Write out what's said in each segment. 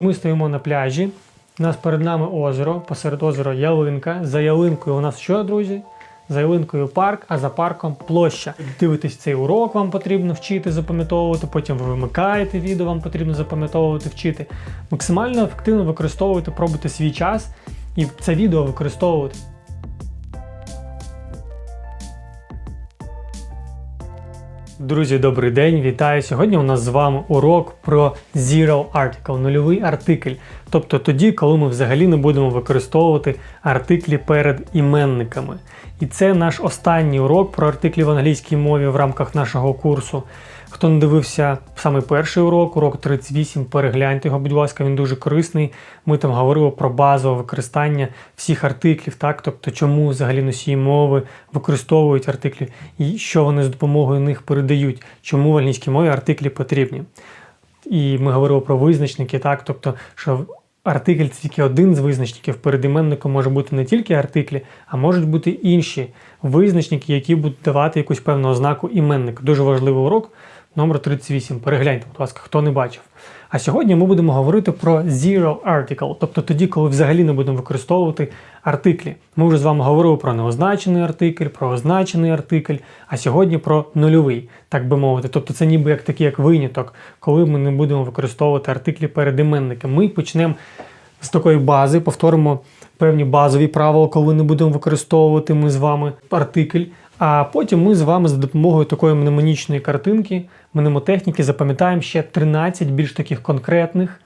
Ми стоїмо на пляжі. У нас перед нами озеро, посеред озера ялинка. За ялинкою у нас що, друзі? За ялинкою парк, а за парком площа. Дивитесь цей урок, вам потрібно вчити, запам'ятовувати. Потім ви вимикаєте відео, вам потрібно запам'ятовувати, вчити. Максимально ефективно використовувати, пробуйте свій час і це відео використовувати. Друзі, добрий день, вітаю! Сьогодні у нас з вами урок про Zero Article, нульовий артикль. Тобто тоді, коли ми взагалі не будемо використовувати артиклі перед іменниками. І це наш останній урок про артиклі в англійській мові в рамках нашого курсу. Хто не дивився саме перший урок, урок 38, перегляньте його, будь ласка, він дуже корисний. Ми там говорили про базове використання всіх артиклів, так? тобто чому взагалі носії мови використовують артиклі і що вони з допомогою них передають, чому в англійській мові артиклі потрібні. І ми говорили про визначники, так? тобто, що артикль це тільки один з визначників. Перед іменником може бути не тільки артиклі, а можуть бути інші визначники, які будуть давати якусь певну ознаку іменника. Дуже важливий урок номер 38. Перегляньте, будь ласка, хто не бачив. А сьогодні ми будемо говорити про zero article, тобто тоді, коли взагалі не будемо використовувати артиклі. Ми вже з вами говорили про неозначений артикль, про означений артикль, а сьогодні про нульовий, так би мовити. Тобто це ніби як такий як виняток, коли ми не будемо використовувати артиклі перед іменником. Ми почнемо з такої бази, повторимо певні базові правила, коли не будемо використовувати ми з вами артикль. А потім ми з вами за допомогою такої мнемонічної картинки, мнемотехніки запам'ятаємо ще 13 більш таких конкретних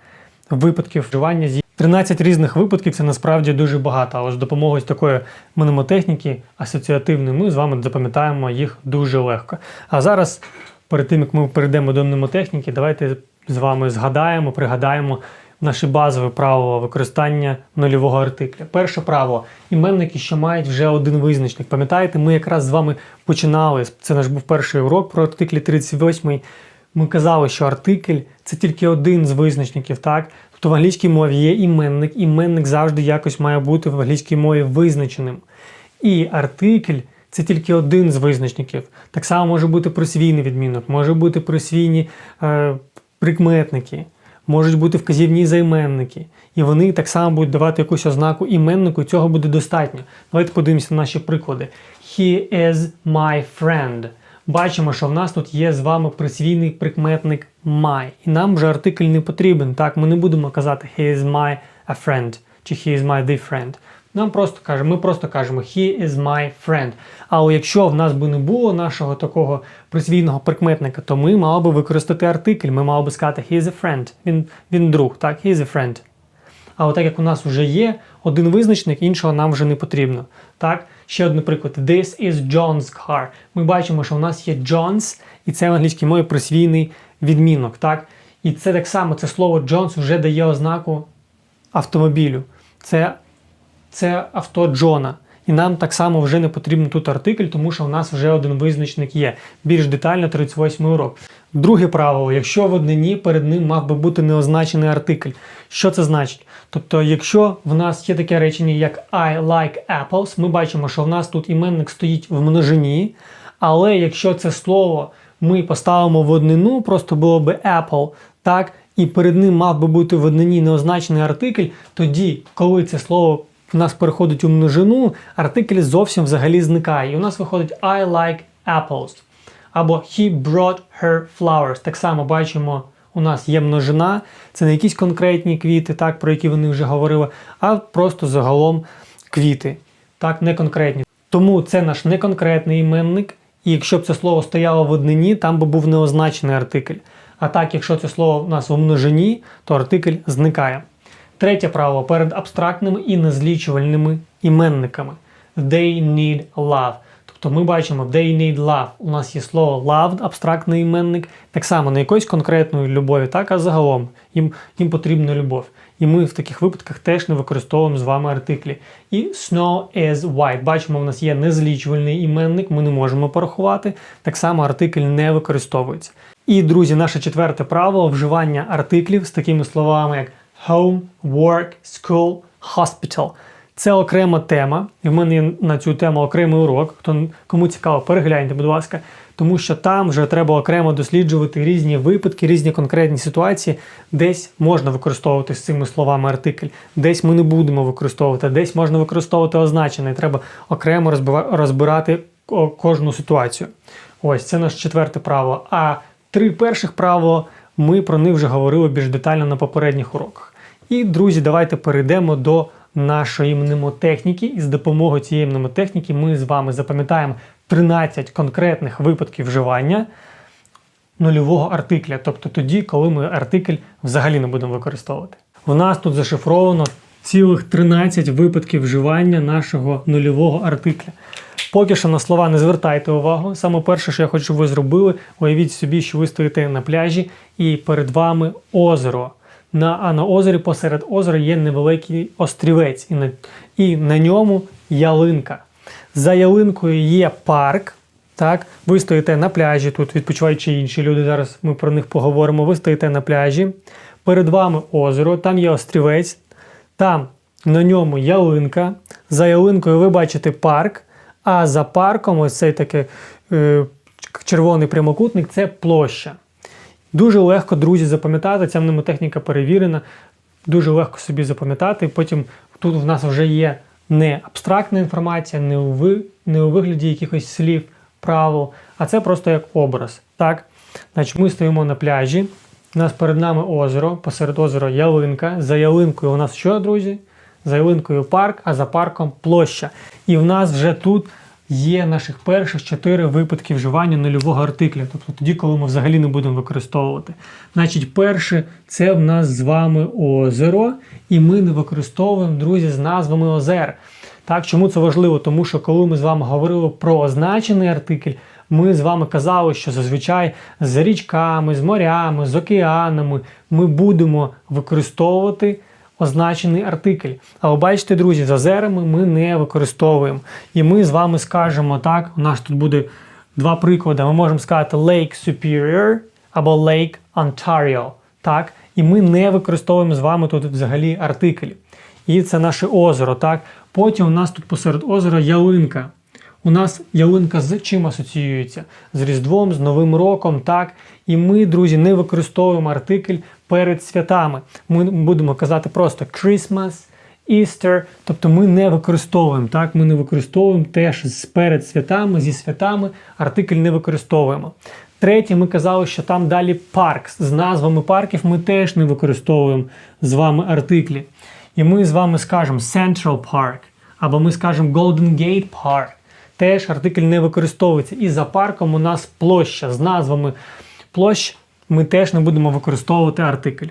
випадків вживання зі 13 різних випадків це насправді дуже багато, але з допомогою такої мнемотехніки асоціативної ми з вами запам'ятаємо їх дуже легко. А зараз, перед тим як ми перейдемо до мнемотехніки, давайте з вами згадаємо, пригадаємо наші базові правила використання нульового артикля. Перше правило іменники, що мають вже один визначник. Пам'ятаєте, ми якраз з вами починали. Це наш був перший урок про артиклі 38. Ми казали, що артикль це тільки один з визначників, так? Тобто в англійській мові є іменник, іменник завжди якось має бути в англійській мові визначеним. І артикль це тільки один з визначників. Так само може бути присвійний відмінок, може бути присвійні е, прикметники можуть бути вказівні займенники, і вони так само будуть давати якусь ознаку іменнику, і цього буде достатньо. Давайте подивимося на наші приклади. He is my friend. Бачимо, що в нас тут є з вами присвійний прикметник my. І нам вже артикль не потрібен. Так, ми не будемо казати he is my a friend чи he is my the friend. Нам просто кажемо, ми просто кажемо he is my friend. Але якщо в нас би не було нашого такого присвійного прикметника, то ми мали би використати артикль, ми мали би сказати he is a friend. Він він друг, так, he is a friend. Але так як у нас вже є один визначник, іншого нам вже не потрібно. Так, ще один приклад. This is John's car. Ми бачимо, що у нас є John's, і це в англійській мові присвійний відмінок. Так? І це так само, це слово John's вже дає ознаку автомобілю. Це це авто Джона. І нам так само вже не потрібен тут артикль, тому що у нас вже один визначник є. Більш детально 38 урок. Друге правило: якщо в однині перед ним мав би бути неозначений артикль. Що це значить? Тобто, якщо в нас є таке речення, як I like apples, ми бачимо, що в нас тут іменник стоїть в множині, але якщо це слово ми поставимо в однину, просто було би apple, так, і перед ним мав би бути в однині неозначений артикль, тоді, коли це слово в нас переходить у множину, артикль зовсім взагалі зникає. І у нас виходить I like apples. Або He brought her flowers. Так само бачимо, у нас є множина, це не якісь конкретні квіти, так, про які вони вже говорили, а просто загалом квіти. Так, не конкретні. Тому це наш неконкретний іменник. І якщо б це слово стояло в однині, там би був неозначений артикль. А так, якщо це слово у нас у множині, то артикль зникає. Третє правило перед абстрактними і незлічувальними іменниками. They need love. Тобто ми бачимо they need love. У нас є слово loved, абстрактний іменник, так само не якоїсь конкретної любові, так, а загалом їм їм потрібна любов. І ми в таких випадках теж не використовуємо з вами артиклі. І snow is white. Бачимо, у нас є незлічувальний іменник, ми не можемо порахувати. Так само артикль не використовується. І, друзі, наше четверте правило вживання артиклів з такими словами, як home, work, school, hospital. Це окрема тема, і в мене є на цю тему окремий урок. Хто кому цікаво, перегляньте, будь ласка. тому що там вже треба окремо досліджувати різні випадки, різні конкретні ситуації. Десь можна використовувати з цими словами артикль, десь ми не будемо використовувати, десь можна використовувати означене. І Треба окремо розбирати кожну ситуацію. Ось це наше четверте правило. А три перших правила ми про них вже говорили більш детально на попередніх уроках. І, друзі, давайте перейдемо до нашої мнемотехніки. І з допомогою цієї мнемотехніки ми з вами запам'ятаємо 13 конкретних випадків вживання нульового артикля, тобто тоді, коли ми артикль взагалі не будемо використовувати. У нас тут зашифровано цілих 13 випадків вживання нашого нульового артикля. Поки що на слова не звертайте увагу. Саме перше, що я хочу, щоб ви зробили, уявіть собі, що ви стоїте на пляжі і перед вами озеро. На, а на озері посеред озера є невеликий острівець, і на, і на ньому ялинка. За ялинкою є парк. Так, ви стоїте на пляжі, тут відпочивають ще інші люди. Зараз ми про них поговоримо. Ви стоїте на пляжі. Перед вами озеро, там є острівець, там на ньому ялинка. За ялинкою ви бачите парк, а за парком ось цей такий е, червоний прямокутник це площа. Дуже легко, друзі, запам'ятати. Ця мнемотехніка перевірена. Дуже легко собі запам'ятати. Потім тут в нас вже є не абстрактна інформація, не у, ви, не у вигляді якихось слів, правил, а це просто як образ. Так? Значить, ми стоїмо на пляжі. У нас перед нами озеро, посеред озера ялинка. За ялинкою у нас що, друзі? За ялинкою парк, а за парком площа. І в нас вже тут є наших перших чотири випадки вживання нульового артикля, тобто тоді, коли ми взагалі не будемо використовувати. Значить, перше, це в нас з вами озеро, і ми не використовуємо, друзі, з назвами озер. Так, чому це важливо? Тому що коли ми з вами говорили про означений артикль, ми з вами казали, що зазвичай з річками, з морями, з океанами ми будемо використовувати означений артикль. Але бачите, друзі, з озерами ми не використовуємо. І ми з вами скажемо так: у нас тут буде два приклади. Ми можемо сказати Lake Superior або Lake Ontario. Так? І ми не використовуємо з вами тут взагалі артикль. І це наше озеро. так? Потім у нас тут посеред озера ялинка. У нас ялинка з чим асоціюється? З Різдвом, з Новим роком, так? І ми, друзі, не використовуємо артикль перед святами. Ми будемо казати просто Christmas, Easter, тобто ми не використовуємо, так? Ми не використовуємо теж з перед святами, зі святами артикль не використовуємо. Третє, ми казали, що там далі парк. З назвами парків ми теж не використовуємо з вами артиклі. І ми з вами скажемо Central Park, або ми скажемо Golden Gate Park. Теж артикль не використовується. І за парком у нас площа з назвами площ ми теж не будемо використовувати артикль.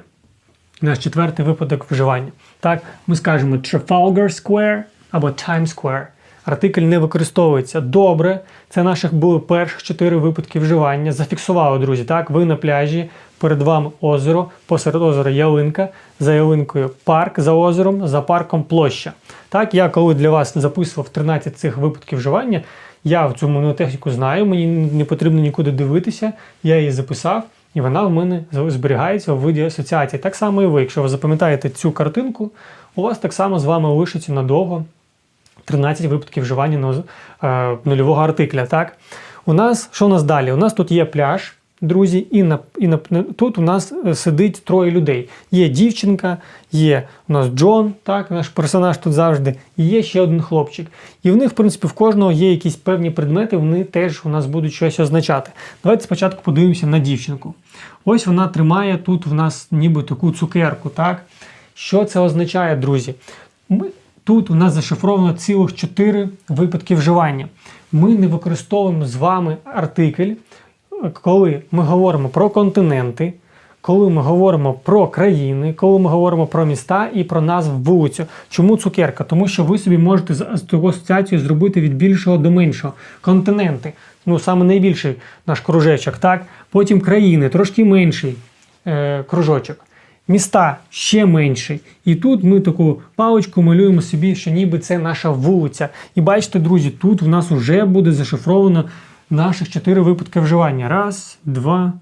Наш четвертий випадок вживання. Так, ми скажемо Trafalgar Square або Times Square. Артикль не використовується. Добре, це наших були перших чотири випадки вживання. Зафіксували, друзі. Так, ви на пляжі, перед вами озеро, посеред озера ялинка, за ялинкою парк, за озером, за парком площа. Так, я коли для вас записував 13 цих випадків вживання, я в цю монотехніку знаю, мені не потрібно нікуди дивитися, я її записав. І вона в мене зберігається у виді асоціації. Так само і ви. Якщо ви запам'ятаєте цю картинку, у вас так само з вами лишиться надовго 13 випадків вживання е, нульового артикля. Так? У нас, що у нас далі? У нас тут є пляж, друзі, і, на, і на, тут у нас е, сидить троє людей. Є дівчинка, є у нас Джон, так, наш персонаж тут завжди, і є ще один хлопчик. І в них, в принципі, в кожного є якісь певні предмети, вони теж у нас будуть щось означати. Давайте спочатку подивимося на дівчинку. Ось вона тримає тут в нас ніби таку цукерку. так? Що це означає, друзі? Ми, тут у нас зашифровано цілих 4 випадки вживання. Ми не використовуємо з вами артикль, коли ми говоримо про континенти, коли ми говоримо про країни, коли ми говоримо про міста і про назву вулицю. Чому цукерка? Тому що ви собі можете з таку асоціацію зробити від більшого до меншого. Континенти, ну саме найбільший наш кружечок, так? Потім країни, трошки менший е, кружочок. Міста ще менший. І тут ми таку паличку малюємо собі, що ніби це наша вулиця. І бачите, друзі, тут в нас вже буде зашифровано наших чотири випадки вживання. Раз, два,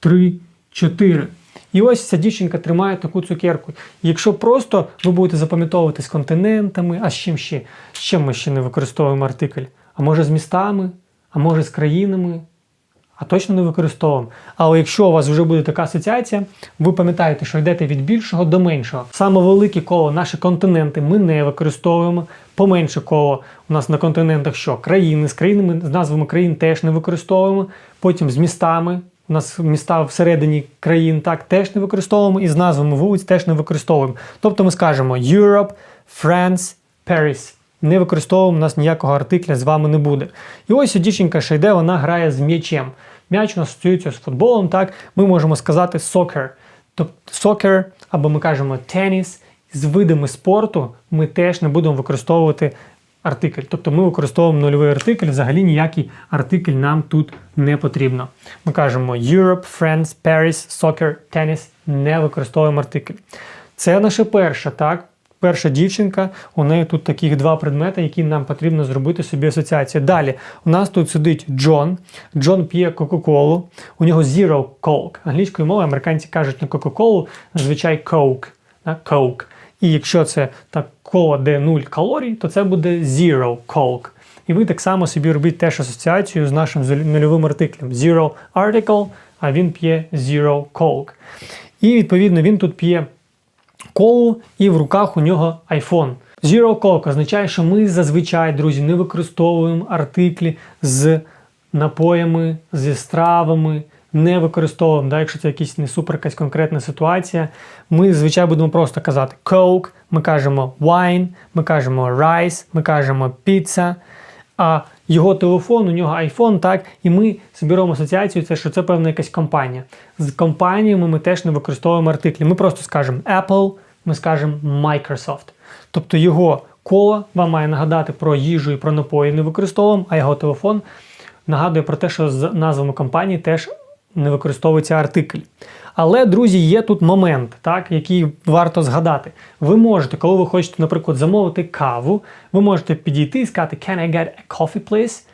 три, чотири. І ось ця дівчинка тримає таку цукерку. Якщо просто ви будете запам'ятовувати з континентами, а з чим ще? З чим ми ще не використовуємо артикль? А може з містами, а може з країнами, а точно не використовуємо. Але якщо у вас вже буде така асоціація, ви пам'ятаєте, що йдете від більшого до меншого. Саме велике коло наші континенти ми не використовуємо. Поменше коло у нас на континентах що? Країни з країнами з назвами країн теж не використовуємо. Потім з містами. У нас міста всередині країн так теж не використовуємо, і з назвами вулиць теж не використовуємо. Тобто ми скажемо Europe, France, Paris. Не використовуємо, у нас ніякого артикля з вами не буде. І ось дівчинка ще йде, вона грає з м'ячем. М'яч у нас асоціюється з футболом, так ми можемо сказати soccer. Тобто soccer, або ми кажемо теніс. З видами спорту ми теж не будемо використовувати артикль. Тобто ми використовуємо нульовий артикль, взагалі ніякий артикль нам тут не потрібно. Ми кажемо Europe, France, Paris, soccer, tennis, не використовуємо артикль. Це наша перша, так? Перша дівчинка, у неї тут таких два предмети, які нам потрібно зробити собі асоціацію. Далі, у нас тут сидить Джон. Джон п'є Кока-Колу. У нього Zero Coke. Англійською мовою американці кажуть на Кока-Колу, зазвичай Coke. Coke. І якщо це так кола, де 0 калорій, то це буде Zero Coke. І ви так само собі робіть теж асоціацію з нашим нульовим артиклем. Zero article, а він п'є Zero Coke. І відповідно він тут п'є колу, і в руках у нього iPhone. Zero Coke означає, що ми зазвичай, друзі, не використовуємо артиклі з напоями, зі стравами. Не використовуємо, да, якщо це якась не супер якась конкретна ситуація. Ми, звичайно, будемо просто казати Coke, ми кажемо wine, ми кажемо rice, ми кажемо pizza. А його телефон, у нього iPhone, так, і ми робимо асоціацію, це що це певна якась компанія. З компаніями ми теж не використовуємо артиклі. Ми просто скажемо Apple, ми скажемо Microsoft. Тобто його коло вам має нагадати про їжу і про напої не використовуємо, а його телефон нагадує про те, що з назвами компанії теж не використовується артикль. Але, друзі, є тут момент, так, який варто згадати. Ви можете, коли ви хочете, наприклад, замовити каву, ви можете підійти і сказати Can I get a coffee, please?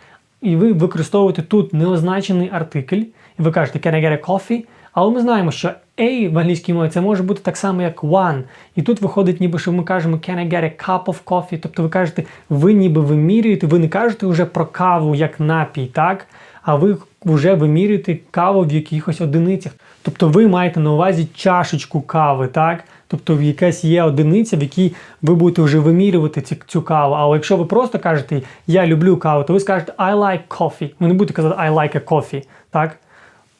І ви використовуєте тут неозначений артикль, і ви кажете Can I get a coffee? Але ми знаємо, що A в англійській мові це може бути так само, як one. І тут виходить, ніби що ми кажемо Can I get a cup of coffee? Тобто ви кажете, ви ніби вимірюєте, ви не кажете вже про каву як напій, так? А ви вже вимірюєте каву в якихось одиницях. Тобто ви маєте на увазі чашечку кави, так? Тобто якась є одиниця, в якій ви будете вже вимірювати цю, цю каву. Але якщо ви просто кажете Я люблю каву, то ви скажете I like coffee. Ви не будете казати I like a coffee. так?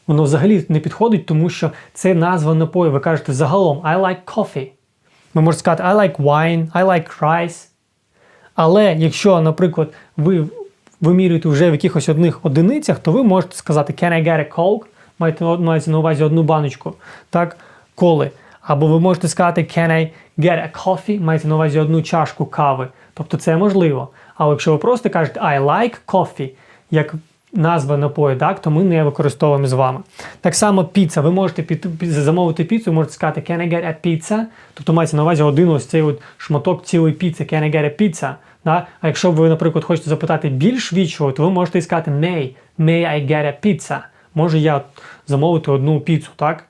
Воно взагалі не підходить, тому що це назва напою. Ви кажете загалом I like coffee. Ви можете сказати I like wine, I like rice. Але якщо, наприклад, ви вимірюєте вже в якихось одних одиницях, то ви можете сказати Can I get a coke? Маєте, маєте на увазі одну баночку, так, коли. Або ви можете сказати Can I get a coffee? Маєте на увазі одну чашку кави. Тобто це можливо. Але якщо ви просто кажете I like coffee, як назва напою, так, то ми не використовуємо з вами. Так само піца. Ви можете піти, замовити піцу, можете сказати Can I get a pizza? Тобто мається на увазі один ось цей от шматок цілої піци, Can I get a pizza? Да? А якщо ви, наприклад, хочете запитати більш вічого, то ви можете сказати May, may I get a pizza? Можу я замовити одну піцу, так?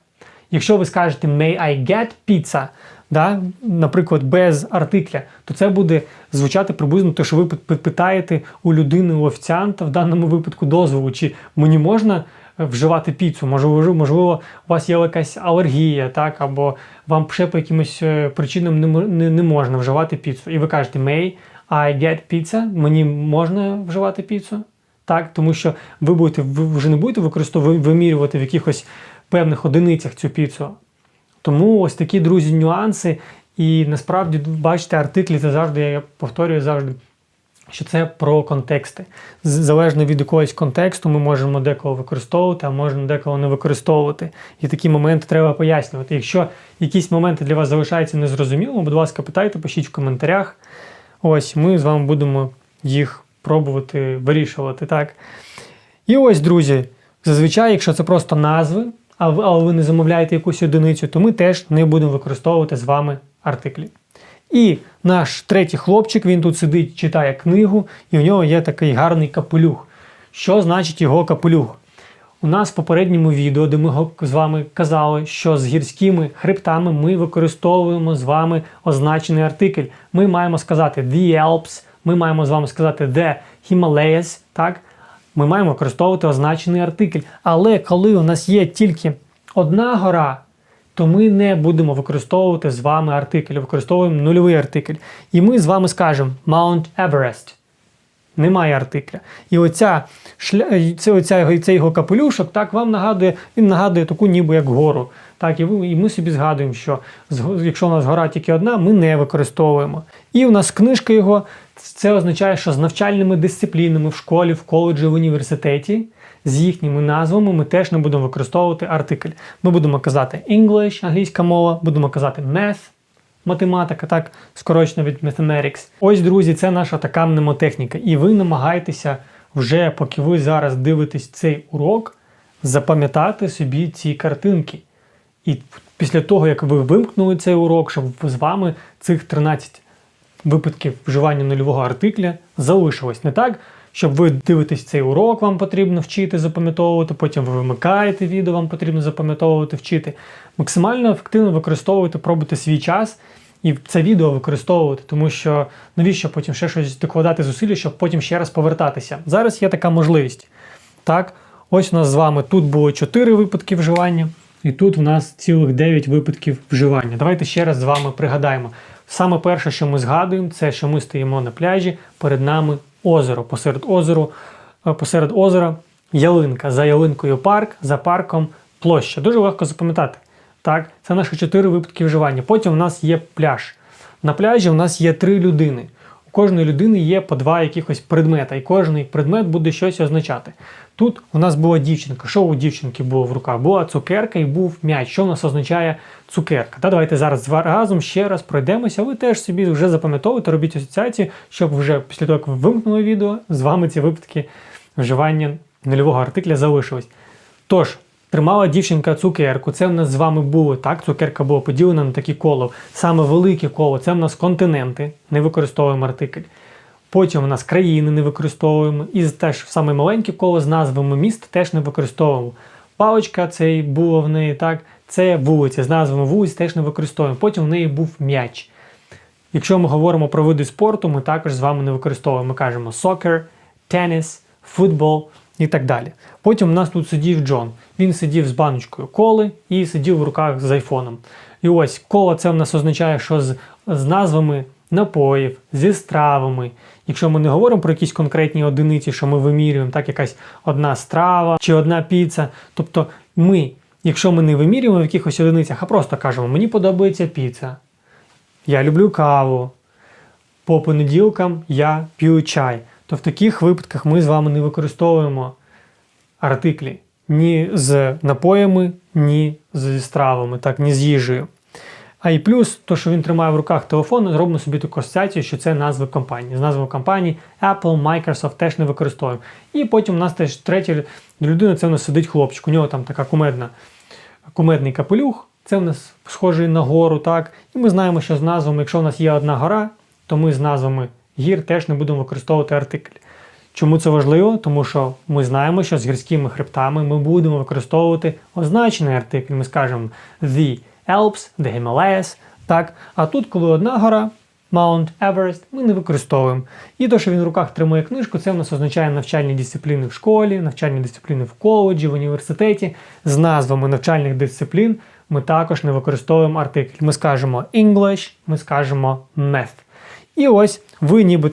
Якщо ви скажете May I get pizza, да, наприклад, без артикля, то це буде звучати приблизно те, що ви питаєте у людини, у офіціанта в даному випадку дозволу, чи мені можна вживати піцу, можливо, можливо, у вас є якась алергія, так, або вам ще по якимось е, причинам не, не, не можна вживати піцу. І ви кажете May I get pizza, мені можна вживати піцу? Так, тому що ви будете ви вже не будете використовувати вимірювати в якихось певних одиницях цю піцу. Тому ось такі друзі нюанси. І насправді, бачите, артиклі це завжди, я повторюю завжди, що це про контексти. Залежно від якогось контексту, ми можемо деколи використовувати, а можемо деколи не використовувати. І такі моменти треба пояснювати. Якщо якісь моменти для вас залишаються незрозумілими, будь ласка, питайте, пишіть в коментарях. Ось ми з вами будемо їх пробувати вирішувати. так. І ось, друзі, зазвичай, якщо це просто назви, але ви не замовляєте якусь одиницю, то ми теж не будемо використовувати з вами артиклі. І наш третій хлопчик, він тут сидить, читає книгу, і в нього є такий гарний капелюх. Що значить його капелюх? У нас в попередньому відео, де ми з вами казали, що з гірськими хребтами ми використовуємо з вами означений артикль. Ми маємо сказати The Alps, ми маємо з вами сказати The Himalayas, так? ми маємо використовувати означений артикль. Але коли у нас є тільки одна гора, то ми не будемо використовувати з вами артикль, використовуємо нульовий артикль. І ми з вами скажемо Mount Everest. Немає артикля. І оця, шля... це, оця, цей його капелюшок так вам нагадує, він нагадує таку ніби як гору. Так, і, ми собі згадуємо, що якщо у нас гора тільки одна, ми не використовуємо. І у нас книжка його, це означає, що з навчальними дисциплінами в школі, в коледжі, в університеті, з їхніми назвами ми теж не будемо використовувати артикль. Ми будемо казати English, англійська мова, будемо казати math, математика, так, скорочено від mathematics. Ось, друзі, це наша така мнемотехніка. І ви намагаєтеся вже, поки ви зараз дивитесь цей урок, запам'ятати собі ці картинки. І після того, як ви вимкнули цей урок, щоб з вами цих 13 випадків вживання нульового артикля залишилось. Не так, щоб ви дивитесь цей урок, вам потрібно вчити, запам'ятовувати, потім ви вимикаєте відео, вам потрібно запам'ятовувати, вчити. Максимально ефективно використовувати, пробуйте свій час і це відео використовувати, тому що навіщо потім ще щось докладати зусилля, щоб потім ще раз повертатися. Зараз є така можливість. Так, ось у нас з вами тут було 4 випадки вживання, і тут у нас цілих 9 випадків вживання. Давайте ще раз з вами пригадаємо. Саме перше, що ми згадуємо, це що ми стоїмо на пляжі, перед нами озеро. Посеред озеру, е, посеред озера ялинка. За ялинкою парк, за парком площа. Дуже легко запам'ятати. Так, це наші чотири випадки вживання. Потім у нас є пляж. На пляжі у нас є три людини. Кожної людини є по два якихось предмета, і кожний предмет буде щось означати. Тут у нас була дівчинка. Що у дівчинки було в руках? Була цукерка і був м'яч. Що у нас означає цукерка? Та давайте зараз разом ще раз пройдемося. Ви теж собі вже запам'ятовуєте, робіть асоціації, щоб вже після того, як ви вимкнули відео, з вами ці випадки вживання нульового артикля залишились. Тож, тримала дівчинка цукерку. Це в нас з вами було так. Цукерка була поділена на такі коло. Саме велике коло це в нас континенти. Не використовуємо артикль. Потім у нас країни не використовуємо. І теж саме маленьке коло з назвами міст теж не використовуємо. Паличка цей була в неї, так. Це вулиця з назвами вулиць теж не використовуємо. Потім в неї був м'яч. Якщо ми говоримо про види спорту, ми також з вами не використовуємо. Ми кажемо soccer, теніс, футбол і так далі. Потім у нас тут сидів Джон. Він сидів з баночкою коли і сидів в руках з айфоном. І ось коло це в нас означає, що з, з назвами напоїв, зі стравами. Якщо ми не говоримо про якісь конкретні одиниці, що ми вимірюємо, так якась одна страва чи одна піца. Тобто ми, якщо ми не вимірюємо в якихось одиницях, а просто кажемо, мені подобається піца, я люблю каву, по понеділкам я п'ю чай. То в таких випадках ми з вами не використовуємо артиклі ні з напоями, ні зі стравами, так, ні з їжею. А і плюс, то, що він тримає в руках телефон, зробимо собі таку асоціацію, що це назви компанії. З назвою компанії Apple, Microsoft теж не використовуємо. І потім у нас теж третя людина, це у нас сидить хлопчик. У нього там така кумедна, кумедний капелюх, це у нас схожий на гору, так. І ми знаємо, що з назвами, якщо у нас є одна гора, то ми з назвами гір теж не будемо використовувати артикль. Чому це важливо? Тому що ми знаємо, що з гірськими хребтами ми будемо використовувати означений артикль. Ми скажемо The Alps, The Himalayas. Так? А тут, коли одна гора, Mount Everest, ми не використовуємо. І те, що він в руках тримає книжку, це в нас означає навчальні дисципліни в школі, навчальні дисципліни в коледжі, в університеті. З назвами навчальних дисциплін ми також не використовуємо артикль. Ми скажемо English, ми скажемо Math. І ось ви ніби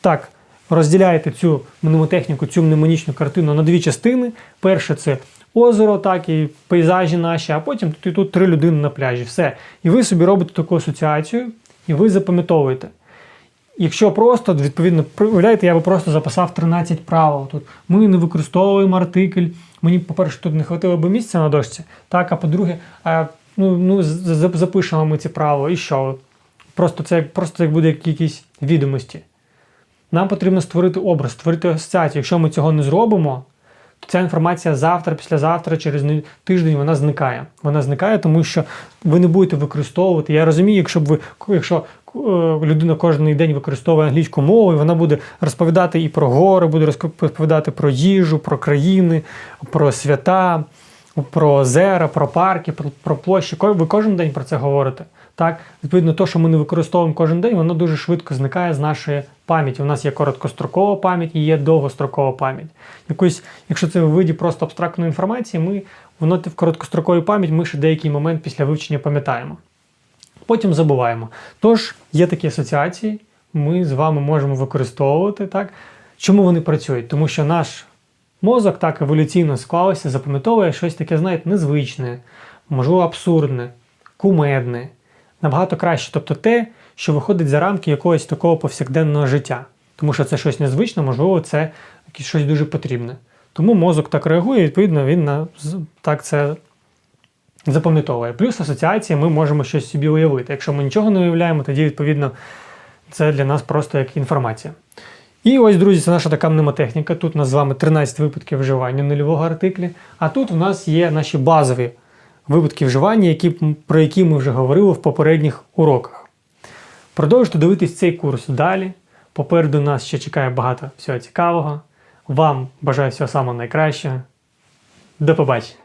так розділяєте цю мнемотехніку, цю мнемонічну картину на дві частини. Перше це озеро, так і пейзажі наші, а потім тут і тут три людини на пляжі. Все. І ви собі робите таку асоціацію, і ви запам'ятовуєте. Якщо просто, відповідно, уявляєте, я би просто записав 13 правил. Тут ми не використовуємо артикль. Мені, по-перше, тут не хватило би місця на дошці. Так, а по-друге, ну, ну, запишемо ми ці правила, і що? Просто це просто як буде якісь відомості. Нам потрібно створити образ, створити асоціацію. Якщо ми цього не зробимо, то ця інформація завтра, післязавтра, через тиждень вона зникає. Вона зникає, тому що ви не будете використовувати. Я розумію, якщо б ви, якщо е, людина кожен день використовує англійську мову, і вона буде розповідати і про гори, буде розповідати про їжу, про країни, про свята, про озера, про парки, про, про площі. Ви кожен день про це говорите. Так? Відповідно, то, що ми не використовуємо кожен день, воно дуже швидко зникає з нашої пам'яті. У нас є короткострокова пам'ять і є довгострокова пам'ять. Якось, якщо це в виді просто абстрактної інформації, ми воно в короткостроковій пам'ять ми ще деякий момент після вивчення пам'ятаємо. Потім забуваємо. Тож є такі асоціації, ми з вами можемо використовувати. Так? Чому вони працюють? Тому що наш мозок так еволюційно склався, запам'ятовує щось таке, знаєте, незвичне, можливо, абсурдне, кумедне, набагато краще. Тобто те, що виходить за рамки якогось такого повсякденного життя. Тому що це щось незвичне, можливо, це щось дуже потрібне. Тому мозок так реагує, і, відповідно, він на, так це запам'ятовує. Плюс асоціації ми можемо щось собі уявити. Якщо ми нічого не уявляємо, тоді, відповідно, це для нас просто як інформація. І ось, друзі, це наша така мнемотехніка. Тут у нас з вами 13 випадків вживання нульового артиклі. А тут у нас є наші базові випадки вживання, які, про які ми вже говорили в попередніх уроках. Продовжуйте дивитись цей курс далі. Попереду нас ще чекає багато всього цікавого. Вам бажаю всього найкращого. До побачення!